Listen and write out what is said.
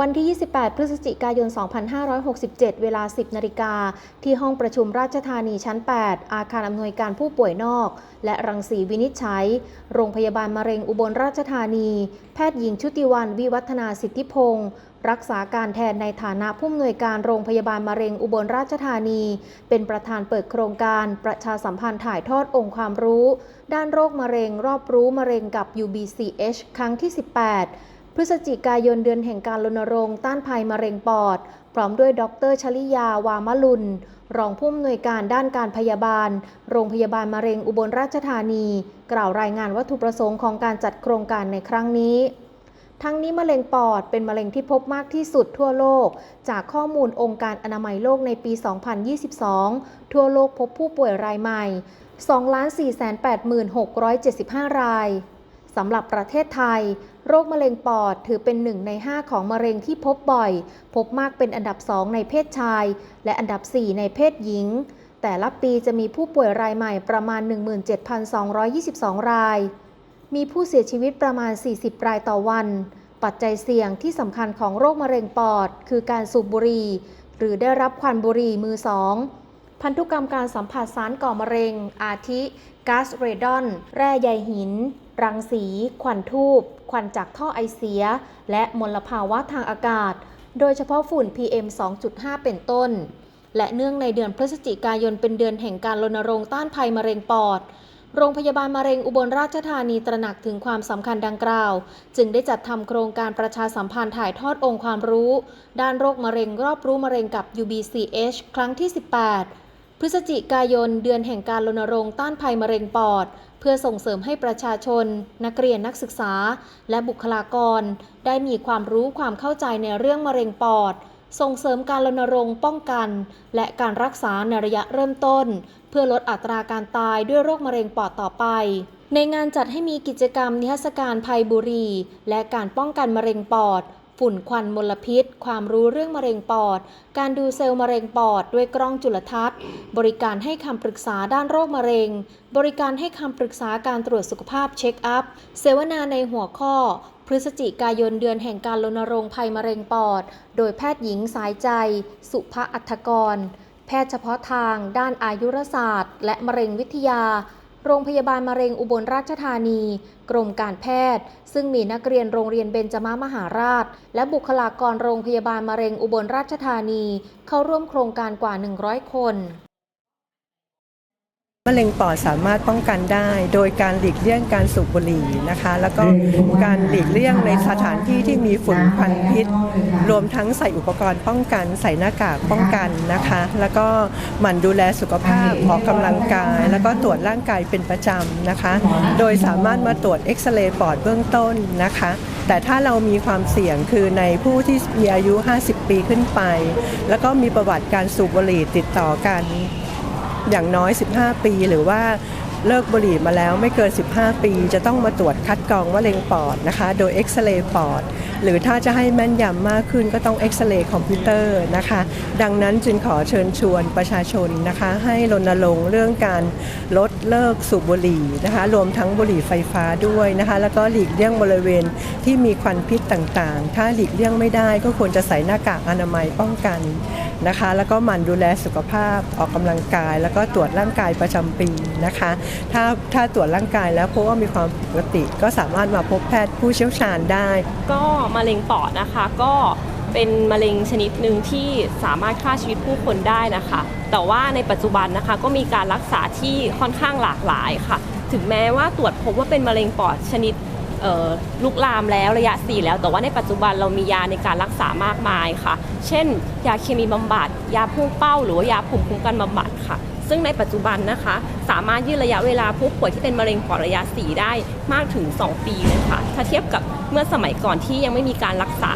วันที่ 28 พฤศจิกายน 2567 เวลา 10 นาฬิกา ที่ห้องประชุมราชธานีชั้น 8 อาคารอำนวยการผู้ป่วยนอก และรังสีวินิจฉัย โรงพยาบาลมะเร็งอุบลราชธานี แพทย์หญิงชุติวันวิวัฒนาสิทธิพงศ์รักษาการแทนในฐานะผู้อำนวยการโรงพยาบาลมะเร็งอุบลราชธานี เป็นประธานเปิดโครงการประชาสัมพันธ์ถ่ายทอดองค์ความรู้ ด้านโรคมะเร็งรอบรู้มะเร็งกับ UBCH ครั้งที่ 18 พฤศจิกายนเดือนแห่งการรณรงค์ต้านภัยมะเร็งปอด พร้อมด้วยดรชลิยาวามลุน รองผู้อำนวยการด้านการพยาบาล โรงพยาบาลมะเร็งอุบลราชธานี กล่าวรายงานวัตถุประสงค์ของการจัดโครงการในครั้งนี้ ทั้งนี้มะเร็งปอดเป็นมะเร็งที่พบมากที่สุดทั่วโลก จากข้อมูลองค์การอนามัยโลกในปี 2022 ทั่วโลกพบผู้ป่วยรายใหม่ 2,486,675 ราย สำหรับประเทศไทย โรคมะเร็งปอดถือเป็นหนึ่งใน 5 ของมะเร็งที่พบบ่อย พบมากเป็นอันดับ 2 ในเพศชาย และอันดับ 4 ในเพศหญิง แต่ละปีจะมีผู้ป่วยรายใหม่ประมาณ 17,222 ราย มีผู้เสียชีวิตประมาณ 40 รายต่อวัน ปัจจัยเสี่ยงที่สำคัญของโรคมะเร็งปอด คือการสูบบุหรี่หรือได้รับควันบุหรี่มือสองพันธุกรรมการสัมผัสสารก่อมะเร็ง อาทิก๊าซเรดอน แร่ใยหิน รังสี ควันทูบควันจากท่อไอเสีย และมลภาวะทางอากาศ โดยเฉพาะฝุ่น PM 2.5 เป็นต้น และเนื่องในเดือนพฤศจิกายนเป็นเดือนแห่งการรณรงค์ต้านภัยมะเร็งปอด โรงพยาบาลมะเร็งอุบลราชธานีตระหนักถึงความสำคัญดังกล่าว จึงได้จัดทำโครงการประชาสัมพันธ์ถ่ายทอดองค์ความรู้ ด้านโรคมะเร็งรอบรู้มะเร็งกับ UBCH ครั้งที่ 18พฤศจิกายนเดือนแห่งการรณรงค์ต้านภัยมะเร็งปอด พื่อส่งเสริมให้ประชาชน นักเรียนนักศึกษา และบุคลากร ได้มีความรู้ความเข้าใจในเรื่องมะเร็งปอด ส่งเสริมการรณรงค์ป้องกัน และการรักษาในระยะเริ่มต้น เพื่อลดอัตราการตายด้วยโรคมะเร็งปอดต่อไปในงานจัดให้มีกิจกรรมนิทรรศการภัยบุรี และการป้องกันมะเร็งปอด ฝุ่นควันมลพิษ ความรู้เรื่องมะเร็งปอด การดูเซลล์มะเร็งปอดด้วยกล้องจุลทรรศน์ บริการให้คำปรึกษาด้านโรคมะเร็ง บริการให้คำปรึกษาการตรวจสุขภาพเช็คอัพ เสวนาในหัวข้อ พฤศจิกายนเดือนแห่งการรณรงค์ภัยมะเร็งปอด โดยแพทย์หญิงสายใจ สุภอัฐกร แพทย์เฉพาะทาง ด้านอายุรศาสตร์ และมะเร็งวิทยา โรงพยาบาลมะเร็งอุบลราชธานี กรมการแพทย์ ซึ่งมีนักเรียนโรงเรียนเบญจมามหาราช และบุคลากรโรงพยาบาลมะเร็งอุบลราชธานี เข้าร่วมโครงการกว่า 100 คน มะเร็งปอดสามารถป้องกันได้ โดยการหลีกเลี่ยงการสูบบุหรี่นะคะ แล้วก็การหลีกเลี่ยงในสถานที่ที่มีฝุ่นควันพิษ รวมทั้งใส่อุปกรณ์ป้องกัน ใส่หน้ากากป้องกันนะคะ แล้วก็หมั่นดูแลสุขภาพออกกำลังกาย แล้วก็ตรวจร่างกายเป็นประจำนะคะ โดยสามารถมาตรวจเอ็กซเรย์ปอดเบื้องต้นนะคะแต่ถ้าเรามีความเสี่ยงคือในผู้ที่มีอายุ 50 ปีขึ้นไป แล้วก็มีประวัติการสูบบุหรี่ติดต่อกัน อย่างน้อย 15 ปี หรือว่าเลิกบุหรี่มาแล้วไม่เกิน 15 ปี จะต้องมาตรวจคัดกรองมะเร็งปอดนะคะ โดยเอ็กซเรย์ปอด หรือถ้าจะให้แม่นยำมากขึ้นก็ต้องเอ็กซเรย์คอมพิวเตอร์นะคะ ดังนั้นจึงขอเชิญชวนประชาชนนะคะ ให้รณรงค์เรื่องการลดเลิกสูบบุหรี่นะคะ รวมทั้งบุหรี่ไฟฟ้าด้วยนะคะ แล้วก็หลีกเลี่ยงบริเวณที่มีควันพิษต่างๆ ถ้าหลีกเลี่ยงไม่ได้ก็ควรจะใส่หน้ากากอนามัยป้องกัน นะคะ แล้วก็หมั่นดูแลสุขภาพออกกำลังกาย แล้วก็ตรวจร่างกายประจำปีนะคะ ถ้าถ้าตรวจร่างกายแล้วพบว่ามีความผิดปกติ ก็สามารถมาพบแพทย์ผู้เชี่ยวชาญได้ ก็มะเร็งปอดนะคะก็เป็นมะเร็งชนิดหนึ่งที่สามารถฆ่าชีวิตผู้คนได้นะคะ แต่ว่าในปัจจุบันนะคะก็มีการรักษาที่ค่อนข้างหลากหลายค่ะ ถึงแม้ว่าตรวจพบว่าเป็นมะเร็งปอดชนิด ลุกลามแล้วระยะ 4 แล้ว แต่ว่าในปัจจุบันเรามียาในการรักษามากมายค่ะ เช่น ยาเคมีบำบัด ยาพุ่งเป้า หรือว่ายาภูมิคุ้มกันบำบัดค่ะ ซึ่งในปัจจุบันนะคะ สามารถยืดระยะเวลาผู้ป่วยที่เป็นมะเร็งปอดระยะ 4 ได้มากถึง 2 ปีเลยค่ะถ้าเทียบกับเมื่อสมัยก่อนที่ยังไม่มีการรักษา